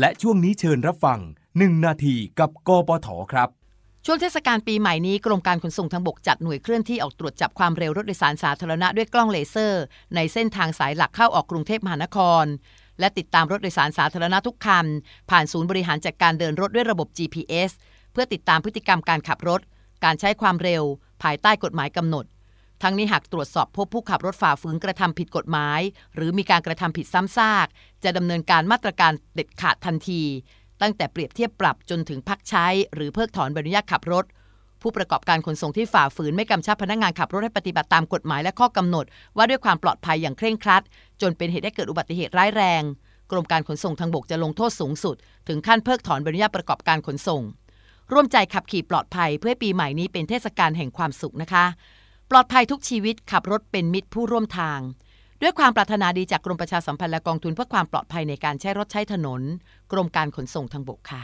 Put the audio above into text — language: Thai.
และช่วงนี้เชิญรับฟัง 1 นาทีกับกปทครับ ช่วงเทศกาลปีใหม่นี้กรมการขนส่งทางบกจัดหน่วยเคลื่อนที่ออกตรวจจับความเร็วรถโดยสารสาธารณะด้วยกล้องเลเซอร์ ในเส้นทางสายหลักเข้าออกกรุงเทพมหานคร และติดตามรถโดยสารสาธารณะทุกคัน ผ่านศูนย์บริหารจัดการเดินรถด้วยระบบ GPS เพื่อติดตามพฤติกรรมการขับรถ การใช้ความเร็ว ภายใต้กฎหมายกำหนด ทั้งนี้หากตรวจสอบพบผู้ขับรถฝ่าฝืนกระทำผิดกฎหมาย หรือมีการกระทำผิดซ้ำซาก จะดำเนินการมาตรการเด็ดขาดทันที ตั้งแต่เปรียบเทียบปรับจนถึงพักใช้ หรือเพิกถอนใบอนุญาตขับรถ ผู้ประกอบการขนส่งที่ฝ่าฝืนไม่กำชับพนักงานขับรถให้ปฏิบัติตามกฎหมายและข้อกำหนด ว่าด้วยความปลอดภัยอย่างเคร่งครัด จนเป็นเหตุให้เกิดอุบัติเหตุร้ายแรง กรมการขนส่งทางบกจะลงโทษสูงสุด ถึงขั้นเพิกถอนใบอนุญาตประกอบการขนส่ง ร่วมใจขับขี่ปลอดภัยเพื่อปีใหม่นี้เป็นเทศกาลแห่งความสุขนะคะ ลอดภัยทุกชีวิตขับรถเป็นมิตรผู้ร่วมทาง ด้วยความปรารถนาดีจากกรมประชาสัมพันธ์และกองทุนเพื่อความปลอดภัยในการใช้รถใช้ถนน กรมการขนส่งทางบกค่ะ